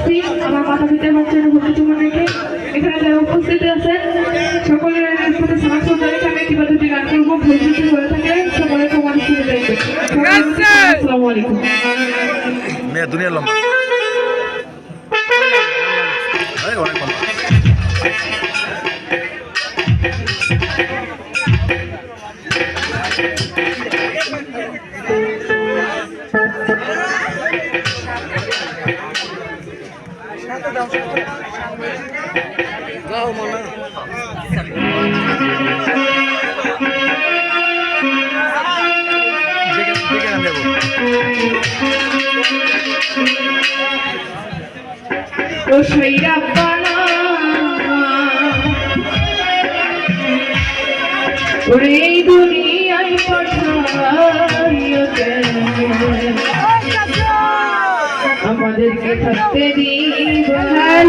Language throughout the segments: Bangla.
আসছি আমার মাতা পিতা না ভর্তি তোমাদেরকে এখানে যারা উপস্থিত আছেন সকলের সাথে সালাম সন্ধানে থাকে কিংবা দুটি গান করব ভুল কিছু করে থাকে সকলে তোমার শুনে দেখবে আসসালামু আলাইকুম। মেয়ে দুনিয়া লম্বা। এই অনেক লম্বা। ওরে দুনিয়ায় পাঠাইয়া কেন? আমাদেরকে থাকতে দিবেন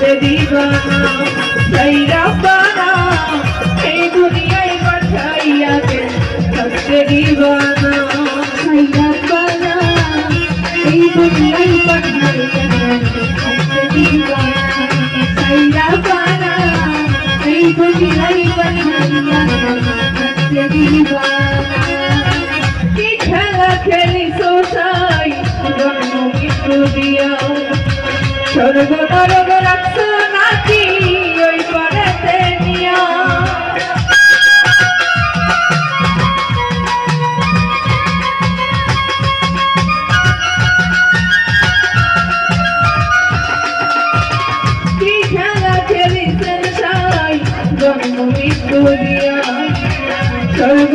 থাকতে সাইরা পানা এই পানা এই দুনিয়ায় খেলি সোসাই জন্ম মৃত্যু দিয়া স্বর্গ নরক নাকি ওই পারেতে নিয়া। কি খেলা খেলিছেন সাই জন্ম মৃত্যু দিয়া স্বর্গ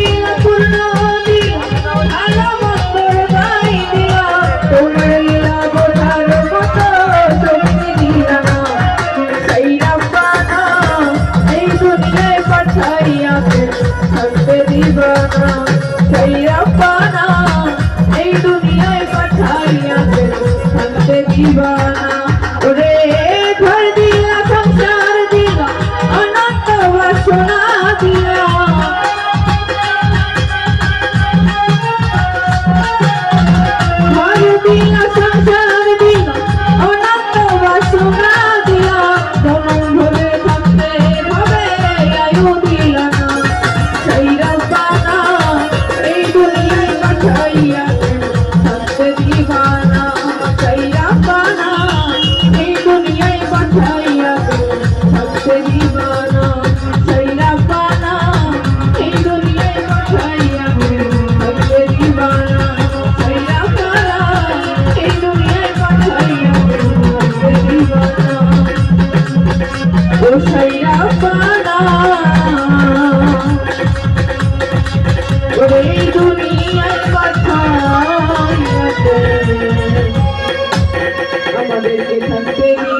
সেই রাব্বানা এই দুনিয়ায় পাঠাইয়া থাকতে দিবানা। ওরে আমাদেরকে থাকতে